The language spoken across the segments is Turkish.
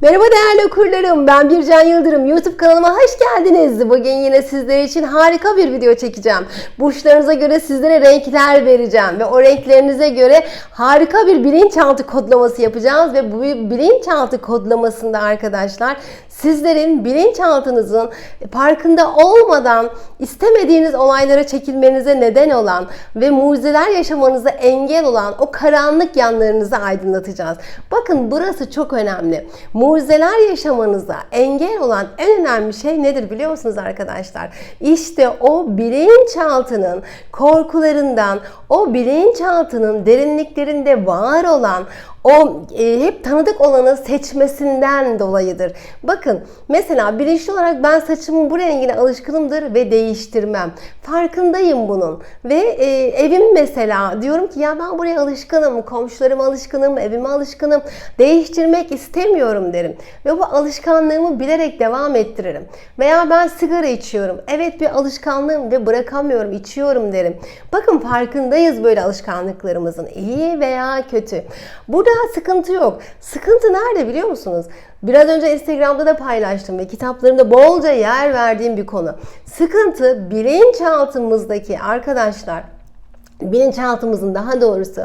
Merhaba değerli okurlarım. Ben Bircan Yıldırım. YouTube kanalıma hoş geldiniz. Bugün yine sizler için harika bir video çekeceğim. Burçlarınıza göre sizlere renkler vereceğim ve o renklerinize göre harika bir bilinçaltı kodlaması yapacağız ve bu bilinçaltı kodlamasında arkadaşlar sizlerin bilinçaltınızın farkında olmadan istemediğiniz olaylara çekilmenize neden olan ve mucizeler yaşamanıza engel olan o karanlık yanlarınızı aydınlatacağız. Bakın burası çok önemli. Mucizeler yaşamanıza engel olan en önemli şey nedir biliyor musunuz arkadaşlar? İşte o bilinçaltının korkularından, o bilinçaltının derinliklerinde var olan o e, hep tanıdık olanı seçmesinden dolayıdır. Bakın mesela bilinçli olarak ben saçımın bu rengine alışkınımdır ve değiştirmem. Farkındayım bunun. Ve e, evim mesela diyorum ki ya ben buraya alışkınım, komşularıma alışkınım, evime alışkınım. Değiştirmek istemiyorum derim. Ve bu alışkanlığımı bilerek devam ettiririm. Veya ben sigara içiyorum. Evet bir alışkanlığım ve bırakamıyorum, içiyorum derim. Bakın farkındayız böyle alışkanlıklarımızın iyi veya kötü. Burada sıkıntı yok. Sıkıntı nerede biliyor musunuz? Biraz önce Instagram'da da paylaştım ve kitaplarımda bolca yer verdiğim bir konu. Sıkıntı bilinçaltımızdaki arkadaşlar bilinçaltımızın daha doğrusu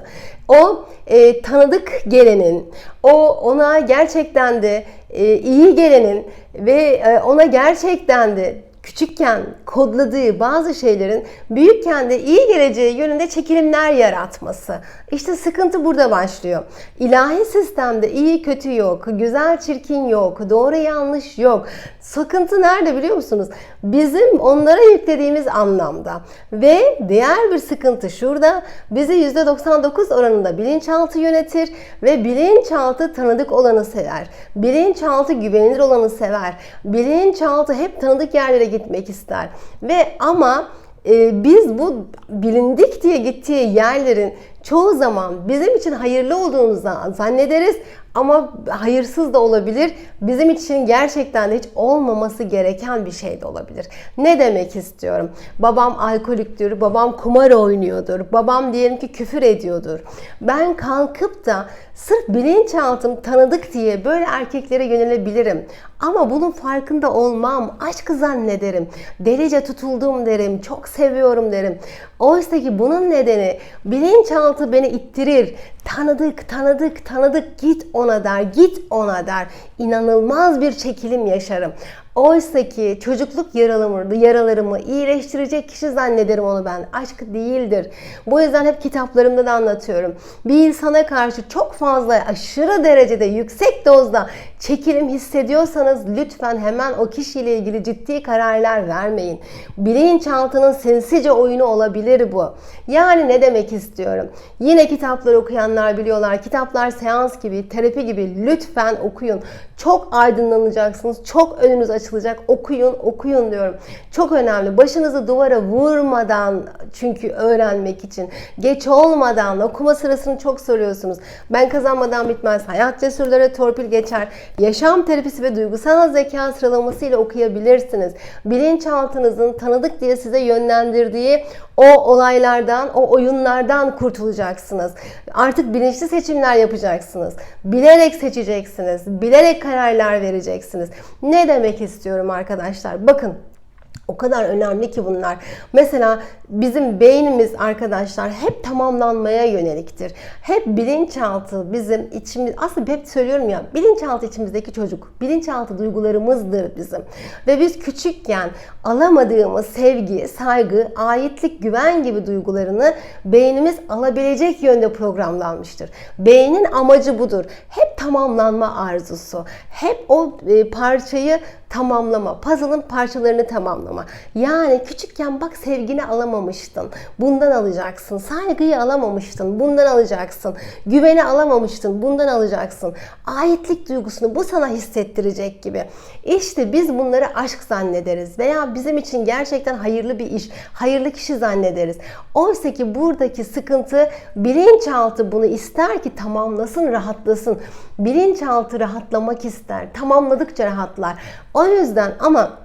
o e, tanıdık gelenin, o ona gerçekten de e, iyi gelenin ve e, ona gerçekten de küçükken kodladığı bazı şeylerin büyükken de iyi geleceği yönünde çekilimler yaratması. İşte sıkıntı burada başlıyor. İlahi sistemde iyi kötü yok, güzel çirkin yok, doğru yanlış yok. Sıkıntı nerede biliyor musunuz? Bizim onlara yüklediğimiz anlamda. Ve diğer bir sıkıntı şurada. Bizi %99 oranında bilinçaltı yönetir ve bilinçaltı tanıdık olanı sever. Bilinçaltı güvenilir olanı sever. Bilinçaltı hep tanıdık yerlere gitmek ister. Ve ama e, biz bu bilindik diye gittiği yerlerin çoğu zaman bizim için hayırlı olduğunu zannederiz ama hayırsız da olabilir. Bizim için gerçekten de hiç olmaması gereken bir şey de olabilir. Ne demek istiyorum? Babam alkoliktir, babam kumar oynuyordur, babam diyelim ki küfür ediyordur. Ben kalkıp da sırf bilinçaltım tanıdık diye böyle erkeklere yönelebilirim. Ama bunun farkında olmam, aşkı zannederim, delice tutuldum derim, çok seviyorum derim. Oysa ki bunun nedeni bilinçaltı beni ittirir. Tanıdık, tanıdık, tanıdık git ona der, git ona der. İnanılmaz bir çekilim yaşarım. Oysa ki çocukluk yaralarımı, yaralarımı iyileştirecek kişi zannederim onu ben. Aşk değildir. Bu yüzden hep kitaplarımda da anlatıyorum. Bir insana karşı çok fazla aşırı derecede yüksek dozda çekilim hissediyorsanız lütfen hemen o kişiyle ilgili ciddi kararlar vermeyin. Bilinçaltının sinsice oyunu olabilir bu. Yani ne demek istiyorum? Yine kitapları okuyanlar biliyorlar. Kitaplar seans gibi, terapi gibi lütfen okuyun. Çok aydınlanacaksınız. Çok önünüz açılacak. Okuyun, okuyun diyorum. Çok önemli. Başınızı duvara vurmadan çünkü öğrenmek için. Geç olmadan okuma sırasını çok soruyorsunuz. Ben kazanmadan bitmez. Hayat cesurlara torpil geçer. Yaşam terapisi ve duygusal zeka sıralaması ile okuyabilirsiniz. Bilinçaltınızın tanıdık diye size yönlendirdiği o olaylardan, o oyunlardan kurtulacaksınız. Artık bilinçli seçimler yapacaksınız. Bilerek seçeceksiniz. Bilerek kararlar vereceksiniz. Ne demek istiyorum arkadaşlar? Bakın o kadar önemli ki bunlar. Mesela bizim beynimiz arkadaşlar hep tamamlanmaya yöneliktir. Hep bilinçaltı bizim içimiz aslında hep söylüyorum ya bilinçaltı içimizdeki çocuk. Bilinçaltı duygularımızdır bizim. Ve biz küçükken alamadığımız sevgi, saygı, aitlik, güven gibi duygularını beynimiz alabilecek yönde programlanmıştır. Beynin amacı budur. Hep tamamlanma arzusu. Hep o e, parçayı tamamlama, puzzle'ın parçalarını tamamlama. Yani küçükken bak sevgini alamamıştın. Bundan alacaksın. Saygıyı alamamıştın. Bundan alacaksın. Güveni alamamıştın. Bundan alacaksın. Aitlik duygusunu bu sana hissettirecek gibi. İşte biz bunları aşk zannederiz veya bizim için gerçekten hayırlı bir iş, hayırlı kişi zannederiz. Oysa ki buradaki sıkıntı bilinçaltı bunu ister ki tamamlasın, rahatlasın. Bilinçaltı rahatlamak ister. Tamamladıkça rahatlar. O yüzden ama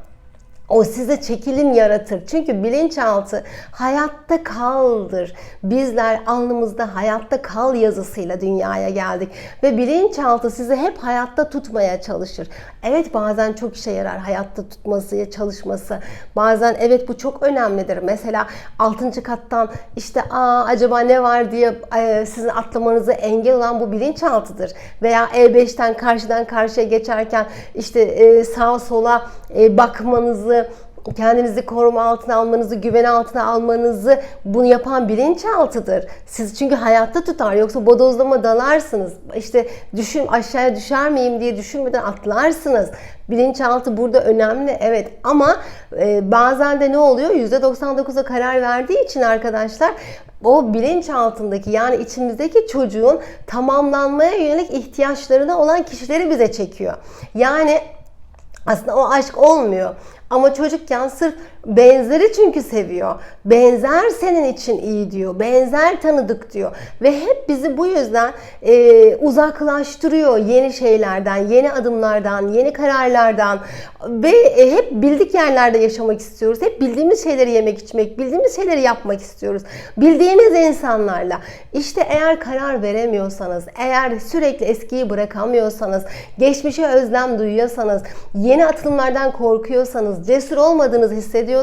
O size çekilim yaratır. Çünkü bilinçaltı hayatta kaldır. Bizler alnımızda hayatta kal yazısıyla dünyaya geldik. Ve bilinçaltı sizi hep hayatta tutmaya çalışır. Evet bazen çok işe yarar hayatta tutması, çalışması. Bazen evet bu çok önemlidir. Mesela 6. kattan işte aa acaba ne var diye e, sizin atlamanızı engel olan bu bilinçaltıdır. Veya E5'ten karşıdan karşıya geçerken işte e, sağa sola e, bakmanızı kendinizi koruma altına almanızı, güven altına almanızı bunu yapan bilinçaltıdır. Siz çünkü hayatta tutar. Yoksa bodozlama dalarsınız. İşte düşün aşağıya düşer miyim diye düşünmeden atlarsınız. Bilinçaltı burada önemli evet ama e, bazen de ne oluyor? %99'a karar verdiği için arkadaşlar o bilinç altındaki yani içimizdeki çocuğun tamamlanmaya yönelik ihtiyaçlarına olan kişileri bize çekiyor. Yani aslında o aşk olmuyor. Ama çocukken sırf benzeri çünkü seviyor. Benzer senin için iyi diyor. Benzer tanıdık diyor. Ve hep bizi bu yüzden e, uzaklaştırıyor yeni şeylerden, yeni adımlardan, yeni kararlardan. Ve e, hep bildik yerlerde yaşamak istiyoruz. Hep bildiğimiz şeyleri yemek içmek, bildiğimiz şeyleri yapmak istiyoruz. Bildiğimiz insanlarla. İşte eğer karar veremiyorsanız, eğer sürekli eskiyi bırakamıyorsanız, geçmişe özlem duyuyorsanız, yeni atılımlardan korkuyorsanız, cesur olmadığınızı hissediyorsanız,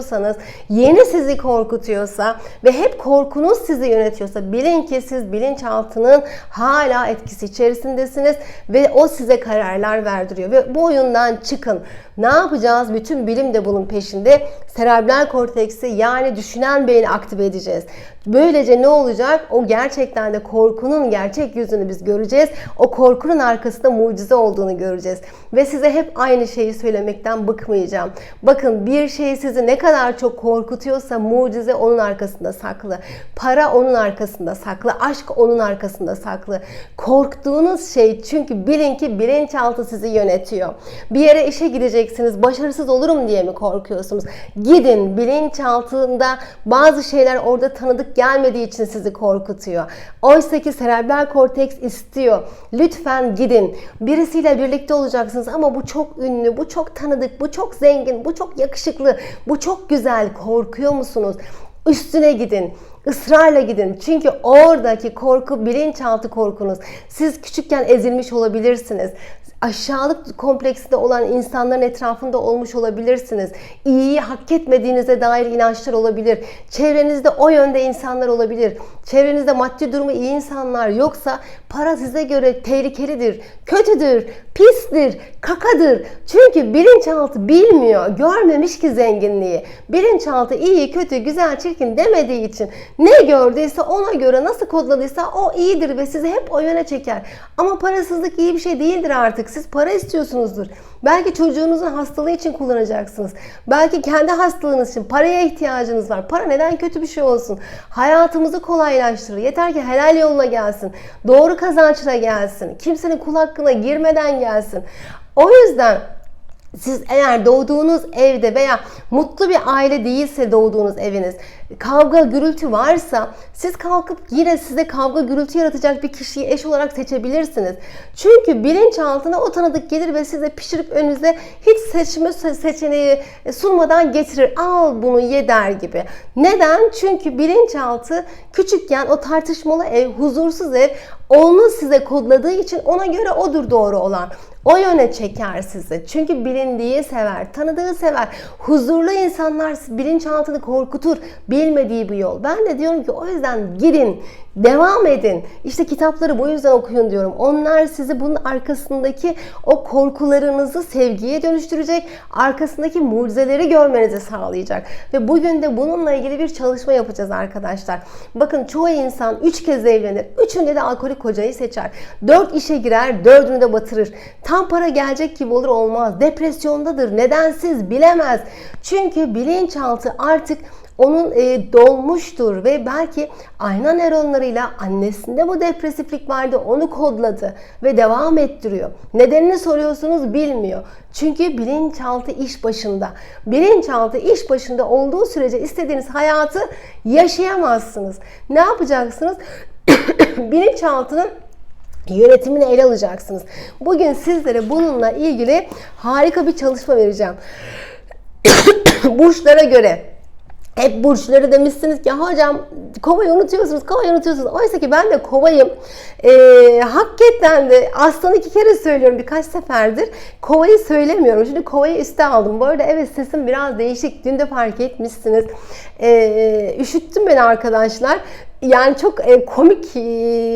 yeni sizi korkutuyorsa ve hep korkunuz sizi yönetiyorsa bilin ki siz bilinçaltının hala etkisi içerisindesiniz ve o size kararlar verdiriyor ve bu oyundan çıkın. Ne yapacağız? Bütün bilim de bunun peşinde. Serebral korteksi yani düşünen beyni aktive edeceğiz. Böylece ne olacak? O gerçekten de korkunun gerçek yüzünü biz göreceğiz. O korkunun arkasında mucize olduğunu göreceğiz. Ve size hep aynı şeyi söylemekten bıkmayacağım. Bakın bir şey sizi ne kadar çok korkutuyorsa mucize onun arkasında saklı. Para onun arkasında saklı. Aşk onun arkasında saklı. Korktuğunuz şey çünkü bilin ki bilinçaltı sizi yönetiyor. Bir yere işe gideceksiniz. Başarısız olurum diye mi korkuyorsunuz? Gidin bilinçaltında bazı şeyler orada tanıdık gelmediği için sizi korkutuyor. Oysa ki serebral korteks istiyor. Lütfen gidin. Birisiyle birlikte olacaksınız ama bu çok ünlü, bu çok tanıdık, bu çok zengin, bu çok yakışıklı, bu çok güzel. Korkuyor musunuz? Üstüne gidin. Israrla gidin. Çünkü oradaki korku bilinçaltı korkunuz. Siz küçükken ezilmiş olabilirsiniz aşağılık kompleksinde olan insanların etrafında olmuş olabilirsiniz. İyiyi hak etmediğinize dair inançlar olabilir. Çevrenizde o yönde insanlar olabilir. Çevrenizde maddi durumu iyi insanlar yoksa para size göre tehlikelidir, kötüdür, pistir, kakadır. Çünkü bilinçaltı bilmiyor, görmemiş ki zenginliği. Bilinçaltı iyi, kötü, güzel, çirkin demediği için ne gördüyse ona göre nasıl kodladıysa o iyidir ve sizi hep o yöne çeker. Ama parasızlık iyi bir şey değildir artık. Siz para istiyorsunuzdur. Belki çocuğunuzun hastalığı için kullanacaksınız. Belki kendi hastalığınız için paraya ihtiyacınız var. Para neden kötü bir şey olsun? Hayatımızı kolaylaştırır. Yeter ki helal yoluna gelsin. Doğru kazançla gelsin. Kimsenin kul hakkına girmeden gelsin. O yüzden siz eğer doğduğunuz evde veya mutlu bir aile değilse doğduğunuz eviniz, kavga, gürültü varsa siz kalkıp yine size kavga, gürültü yaratacak bir kişiyi eş olarak seçebilirsiniz. Çünkü bilinçaltına o tanıdık gelir ve size pişirip önünüze hiç seçme seçeneği sunmadan getirir. Al bunu ye der gibi. Neden? Çünkü bilinçaltı küçükken o tartışmalı ev, huzursuz ev onu size kodladığı için ona göre odur doğru olan. O yöne çeker sizi. Çünkü bilindiği sever, tanıdığı sever. Huzurlu insanlar bilinçaltını korkutur. Bilmediği bir yol. Ben de diyorum ki o yüzden gidin, devam edin. İşte kitapları bu yüzden okuyun diyorum. Onlar sizi bunun arkasındaki o korkularınızı sevgiye dönüştürecek. Arkasındaki mucizeleri görmenizi sağlayacak. Ve bugün de bununla ilgili bir çalışma yapacağız arkadaşlar. Bakın çoğu insan 3 kez evlenir. Üçünde de alkolik kocayı seçer. 4 işe girer, dördünü de batırır. Tam para gelecek gibi olur olmaz. Depresyondadır. Nedensiz bilemez. Çünkü bilinçaltı artık onun e, dolmuştur ve belki ayna nöronlarıyla annesinde bu depresiflik vardı onu kodladı ve devam ettiriyor. Nedenini soruyorsunuz bilmiyor. Çünkü bilinçaltı iş başında. Bilinçaltı iş başında olduğu sürece istediğiniz hayatı yaşayamazsınız. Ne yapacaksınız? bilinçaltının yönetimini ele alacaksınız. Bugün sizlere bununla ilgili harika bir çalışma vereceğim. burçlara göre hep burçları demişsiniz ki hocam kovayı unutuyorsunuz, kovayı unutuyorsunuz. Oysa ki ben de kovayım. Ee, hakikaten de aslanı iki kere söylüyorum birkaç seferdir. Kovayı söylemiyorum. Şimdi kovayı üste aldım. Bu arada evet sesim biraz değişik. Dün de fark etmişsiniz. Ee, üşüttüm beni arkadaşlar yani çok e, komik e,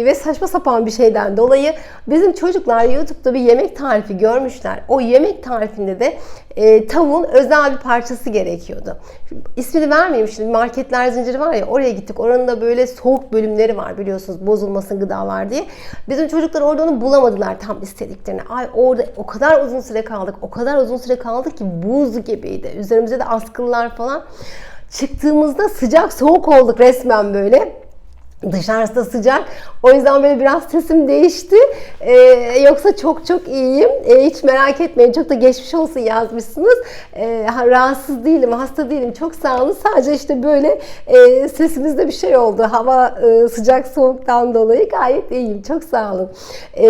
ve saçma sapan bir şeyden dolayı bizim çocuklar YouTube'da bir yemek tarifi görmüşler. O yemek tarifinde de e, tavuğun özel bir parçası gerekiyordu. İsmini vermeyeyim şimdi marketler zinciri var ya oraya gittik. Oranın da böyle soğuk bölümleri var biliyorsunuz bozulmasın gıdalar diye. Bizim çocuklar orada onu bulamadılar tam istediklerini. Ay orada o kadar uzun süre kaldık. O kadar uzun süre kaldık ki buz gibiydi. Üzerimize de askılar falan. Çıktığımızda sıcak soğuk olduk resmen böyle. Dışarısı sıcak. O yüzden böyle biraz sesim değişti. Ee, yoksa çok çok iyiyim. Ee, hiç merak etmeyin. Çok da geçmiş olsun yazmışsınız. Ee, rahatsız değilim, hasta değilim. Çok sağ olun. Sadece işte böyle e, sesimizde bir şey oldu. Hava e, sıcak soğuktan dolayı gayet iyiyim. Çok sağ olun. Ee,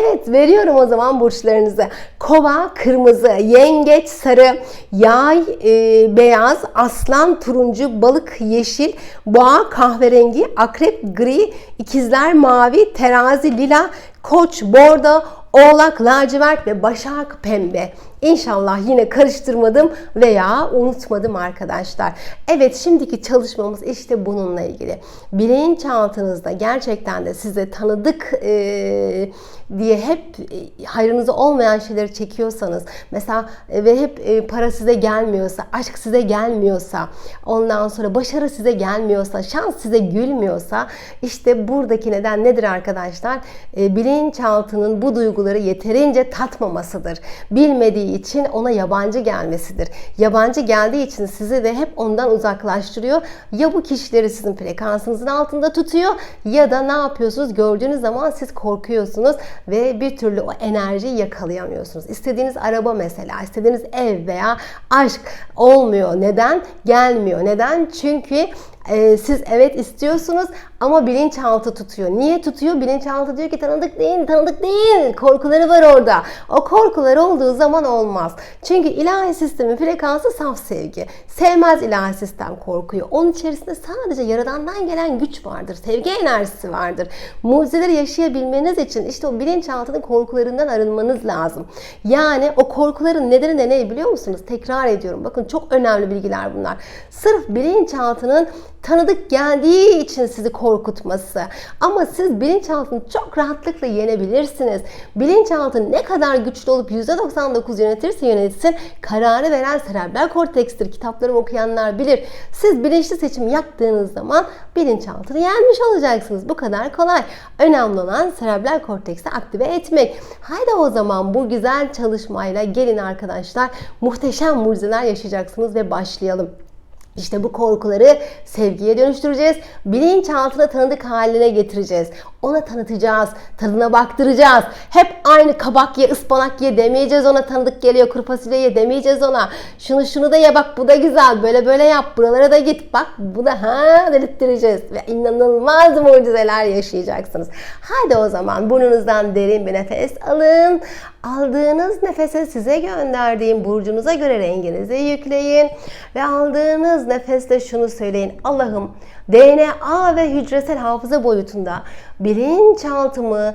evet veriyorum o zaman burçlarınızı. Kova kırmızı, yengeç sarı, yay e, beyaz, aslan turuncu, balık yeşil, boğa kahverengi, akrep akrep gri, ikizler mavi, terazi lila, koç bordo, oğlak lacivert ve başak pembe. İnşallah yine karıştırmadım veya unutmadım arkadaşlar. Evet şimdiki çalışmamız işte bununla ilgili. Bilinçaltınızda gerçekten de size tanıdık e, diye hep e, hayrınıza olmayan şeyleri çekiyorsanız mesela e, ve hep e, para size gelmiyorsa, aşk size gelmiyorsa, ondan sonra başarı size gelmiyorsa, şans size gülmüyorsa işte buradaki neden nedir arkadaşlar? E, bilinçaltının bu duyguları yeterince tatmamasıdır. Bilmediği için ona yabancı gelmesidir. Yabancı geldiği için sizi de hep ondan uzaklaştırıyor. Ya bu kişileri sizin frekansınızın altında tutuyor ya da ne yapıyorsunuz? Gördüğünüz zaman siz korkuyorsunuz ve bir türlü o enerjiyi yakalayamıyorsunuz. İstediğiniz araba mesela, istediğiniz ev veya aşk olmuyor. Neden? Gelmiyor. Neden? Çünkü ee, siz evet istiyorsunuz ama bilinçaltı tutuyor. Niye tutuyor? Bilinçaltı diyor ki tanıdık değil, tanıdık değil. Korkuları var orada. O korkular olduğu zaman olmaz. Çünkü ilahi sistemin frekansı saf sevgi. Sevmez ilahi sistem korkuyor. Onun içerisinde sadece yaradandan gelen güç vardır. Sevgi enerjisi vardır. Mucizeleri yaşayabilmeniz için işte o bilinçaltının korkularından arınmanız lazım. Yani o korkuların nedeni de ne biliyor musunuz? Tekrar ediyorum. Bakın çok önemli bilgiler bunlar. Sırf bilinçaltının tanıdık geldiği için sizi korkutması. Ama siz bilinçaltını çok rahatlıkla yenebilirsiniz. Bilinçaltı ne kadar güçlü olup %99 yönetirse yönetsin kararı veren serebral kortekstir. Kitaplarımı okuyanlar bilir. Siz bilinçli seçim yaptığınız zaman bilinçaltını yenmiş olacaksınız. Bu kadar kolay. Önemli olan serebral korteksi aktive etmek. Haydi o zaman bu güzel çalışmayla gelin arkadaşlar muhteşem mucizeler yaşayacaksınız ve başlayalım. İşte bu korkuları sevgiye dönüştüreceğiz. Bilinçaltına tanıdık haline getireceğiz. Ona tanıtacağız. Tadına baktıracağız. Hep aynı kabak ye, ıspanak ye demeyeceğiz ona tanıdık geliyor. Kuru fasulye ye demeyeceğiz ona. Şunu şunu da ye bak bu da güzel. Böyle böyle yap. Buralara da git. Bak bu da ha dedirttireceğiz. Ve inanılmaz mucizeler yaşayacaksınız. Haydi o zaman burnunuzdan derin bir nefes alın. Aldığınız nefese size gönderdiğim burcunuza göre renginizi yükleyin. Ve aldığınız nefeste şunu söyleyin. Allah'ım DNA ve hücresel hafıza boyutunda bilinçaltımı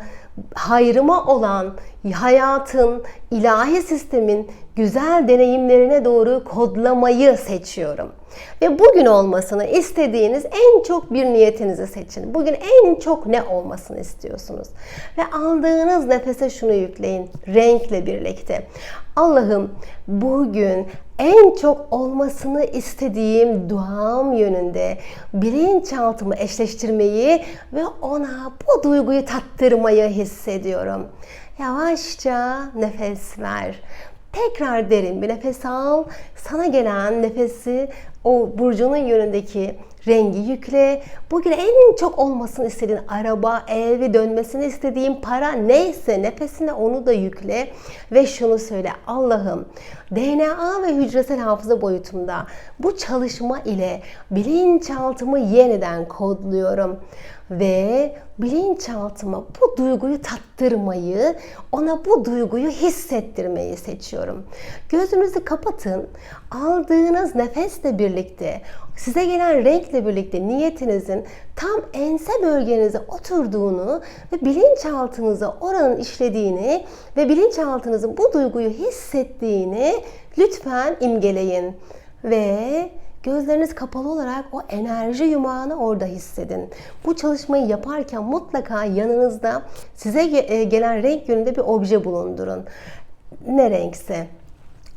hayrıma olan hayatın, ilahi sistemin güzel deneyimlerine doğru kodlamayı seçiyorum. Ve bugün olmasını istediğiniz en çok bir niyetinizi seçin. Bugün en çok ne olmasını istiyorsunuz? Ve aldığınız nefese şunu yükleyin renkle birlikte. Allah'ım bugün en çok olmasını istediğim duam yönünde bilinçaltımı eşleştirmeyi ve ona bu duyguyu tattırmayı hissediyorum. Yavaşça nefes ver. Tekrar derin bir nefes al. Sana gelen nefesi o burcunun yönündeki rengi yükle. Bugün en çok olmasını istediğin araba, evi dönmesini istediğin para neyse nefesine onu da yükle. Ve şunu söyle Allah'ım DNA ve hücresel hafıza boyutumda bu çalışma ile bilinçaltımı yeniden kodluyorum. Ve bilinçaltıma bu duyguyu tattırmayı, ona bu duyguyu hissettirmeyi seçiyorum. Gözünüzü kapatın. Aldığınız nefesle birlikte, size gelen renkle birlikte niyetinizin tam ense bölgenize oturduğunu ve bilinçaltınıza oranın işlediğini ve bilinçaltınızın bu duyguyu hissettiğini lütfen imgeleyin. Ve Gözleriniz kapalı olarak o enerji yumağını orada hissedin. Bu çalışmayı yaparken mutlaka yanınızda size e, gelen renk yönünde bir obje bulundurun. Ne renkse.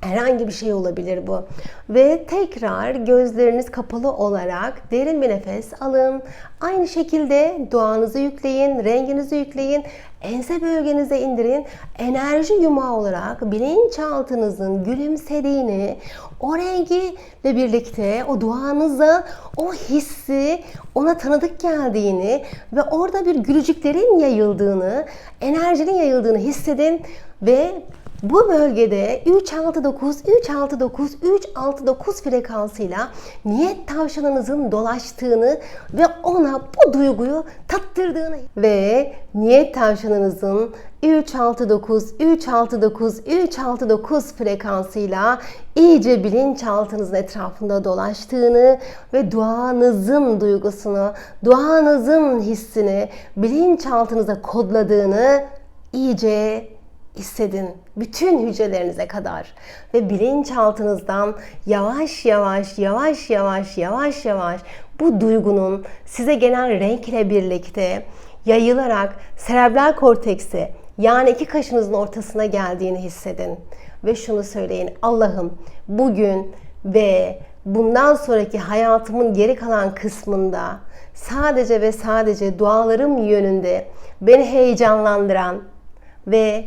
Herhangi bir şey olabilir bu. Ve tekrar gözleriniz kapalı olarak derin bir nefes alın. Aynı şekilde duanızı yükleyin, renginizi yükleyin, ense bölgenize indirin. Enerji yumağı olarak bilinçaltınızın gülümsediğini, o rengi ve birlikte o duanıza o hissi ona tanıdık geldiğini ve orada bir gülücüklerin yayıldığını, enerjinin yayıldığını hissedin ve bu bölgede 369 369 369 frekansıyla niyet tavşanınızın dolaştığını ve ona bu duyguyu tattırdığını ve niyet tavşanınızın 369 369 369 frekansıyla iyice bilinçaltınızın etrafında dolaştığını ve duanızın duygusunu, duanızın hissini bilinçaltınıza kodladığını iyice hissedin bütün hücrelerinize kadar ve bilinçaltınızdan yavaş yavaş yavaş yavaş yavaş yavaş bu duygunun size gelen renkle birlikte yayılarak serebral kortekse yani iki kaşınızın ortasına geldiğini hissedin. Ve şunu söyleyin Allah'ım bugün ve bundan sonraki hayatımın geri kalan kısmında sadece ve sadece dualarım yönünde beni heyecanlandıran ve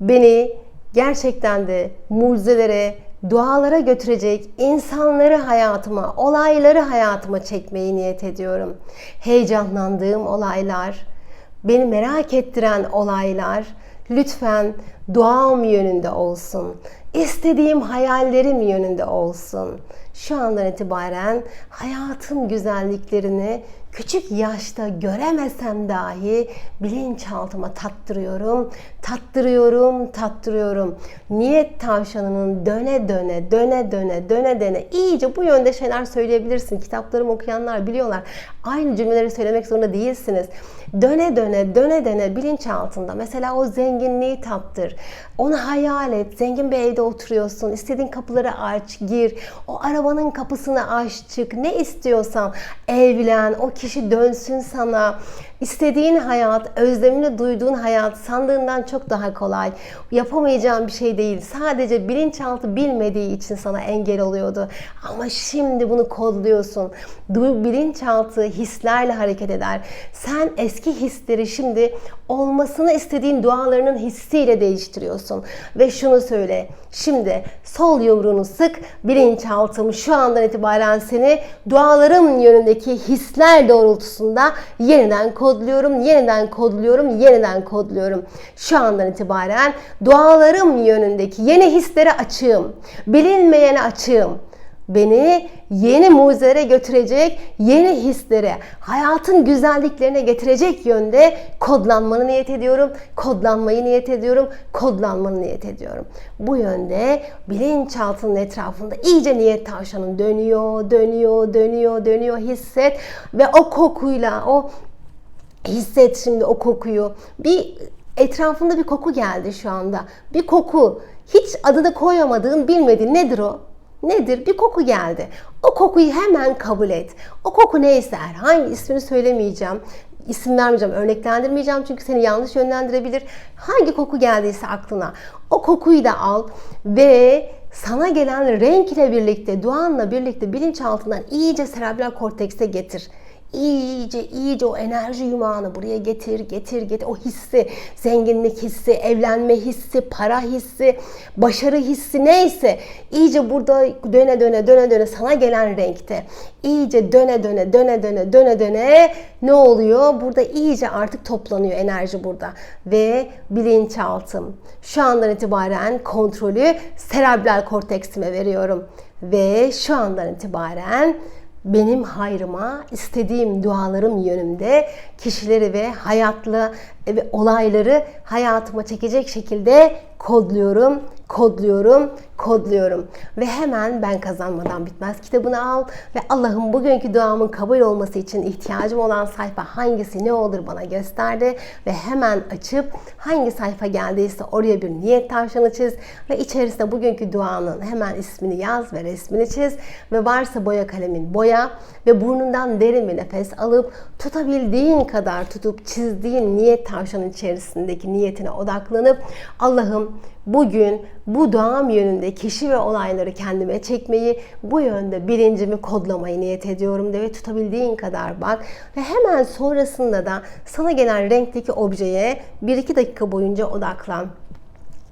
beni gerçekten de mucizelere, dualara götürecek insanları hayatıma, olayları hayatıma çekmeyi niyet ediyorum. Heyecanlandığım olaylar, beni merak ettiren olaylar lütfen duam yönünde olsun. İstediğim hayallerim yönünde olsun. Şu andan itibaren hayatın güzelliklerini küçük yaşta göremesem dahi bilinçaltıma tattırıyorum, tattırıyorum, tattırıyorum. Niyet tavşanının döne döne, döne döne, döne döne iyice bu yönde şeyler söyleyebilirsin. Kitaplarımı okuyanlar biliyorlar. Aynı cümleleri söylemek zorunda değilsiniz. Döne döne, döne döne bilinçaltında. Mesela o zenginliği tattır. Onu hayal et. Zengin bir evde oturuyorsun. İstediğin kapıları aç, gir. O arabanın kapısını aç, çık. Ne istiyorsan evlen. O kişi dönsün sana. İstediğin hayat, özlemini duyduğun hayat sandığından çok daha kolay. Yapamayacağın bir şey değil. Sadece bilinçaltı bilmediği için sana engel oluyordu. Ama şimdi bunu kodluyorsun. Bilinçaltı hislerle hareket eder. Sen eski hisleri şimdi olmasını istediğin dualarının hissiyle değiştiriyorsun. Ve şunu söyle. Şimdi sol yumruğunu sık. Bilinçaltım şu andan itibaren seni dualarım yönündeki hisler doğrultusunda yeniden kodluyorum, yeniden kodluyorum, yeniden kodluyorum. Şu andan itibaren dualarım yönündeki yeni hisleri açığım. Bilinmeyene açığım beni yeni mucizelere götürecek, yeni hislere, hayatın güzelliklerine getirecek yönde kodlanmanı niyet ediyorum, kodlanmayı niyet ediyorum, kodlanmanı niyet ediyorum. Bu yönde bilinçaltının etrafında iyice niyet tavşanın dönüyor, dönüyor, dönüyor, dönüyor hisset ve o kokuyla, o hisset şimdi o kokuyu. Bir etrafında bir koku geldi şu anda. Bir koku. Hiç adını koyamadığın, bilmediğin nedir o? Nedir? Bir koku geldi. O kokuyu hemen kabul et. O koku neyse herhangi ismini söylemeyeceğim. İsim vermeyeceğim, örneklendirmeyeceğim çünkü seni yanlış yönlendirebilir. Hangi koku geldiyse aklına o kokuyu da al ve sana gelen renk ile birlikte, duanla birlikte bilinçaltından iyice serebral kortekse getir iyice iyice o enerji yumağını buraya getir, getir, getir. O hissi, zenginlik hissi, evlenme hissi, para hissi, başarı hissi neyse iyice burada döne döne döne döne sana gelen renkte. iyice döne döne döne döne döne döne ne oluyor? Burada iyice artık toplanıyor enerji burada. Ve bilinçaltım. Şu andan itibaren kontrolü serebral korteksime veriyorum. Ve şu andan itibaren benim hayrıma, istediğim dualarım yönünde kişileri ve hayatlı ve olayları hayatıma çekecek şekilde kodluyorum, kodluyorum, kodluyorum. Ve hemen ben kazanmadan bitmez. Kitabını al ve Allah'ım bugünkü duamın kabul olması için ihtiyacım olan sayfa hangisi ne olur bana gösterdi. Ve hemen açıp hangi sayfa geldiyse oraya bir niyet tavşanı çiz ve içerisinde bugünkü duanın hemen ismini yaz ve resmini çiz. Ve varsa boya kalemin boya ve burnundan derin bir nefes alıp tutabildiğin kadar tutup çizdiğin niyet tavşanın içerisindeki niyetine odaklanıp Allah'ım bugün bu doğam yönünde kişi ve olayları kendime çekmeyi, bu yönde bilincimi kodlamayı niyet ediyorum de ve tutabildiğin kadar bak. Ve hemen sonrasında da sana gelen renkteki objeye 1-2 dakika boyunca odaklan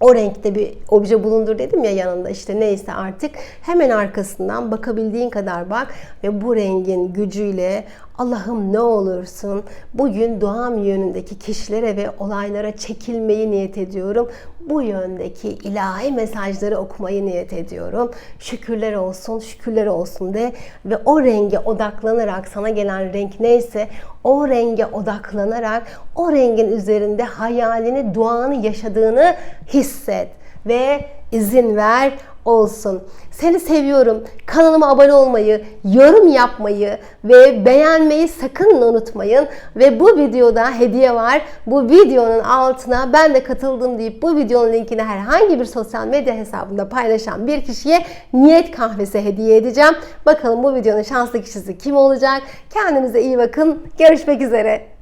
o renkte bir obje bulundur dedim ya yanında işte neyse artık hemen arkasından bakabildiğin kadar bak ve bu rengin gücüyle Allah'ım ne olursun bugün doğam yönündeki kişilere ve olaylara çekilmeyi niyet ediyorum. Bu yöndeki ilahi mesajları okumayı niyet ediyorum. Şükürler olsun, şükürler olsun de ve o renge odaklanarak sana gelen renk neyse o renge odaklanarak o rengin üzerinde hayalini, duanı yaşadığını hisset ve izin ver olsun. Seni seviyorum. Kanalıma abone olmayı, yorum yapmayı ve beğenmeyi sakın unutmayın. Ve bu videoda hediye var. Bu videonun altına ben de katıldım deyip bu videonun linkini herhangi bir sosyal medya hesabında paylaşan bir kişiye niyet kahvesi hediye edeceğim. Bakalım bu videonun şanslı kişisi kim olacak? Kendinize iyi bakın. Görüşmek üzere.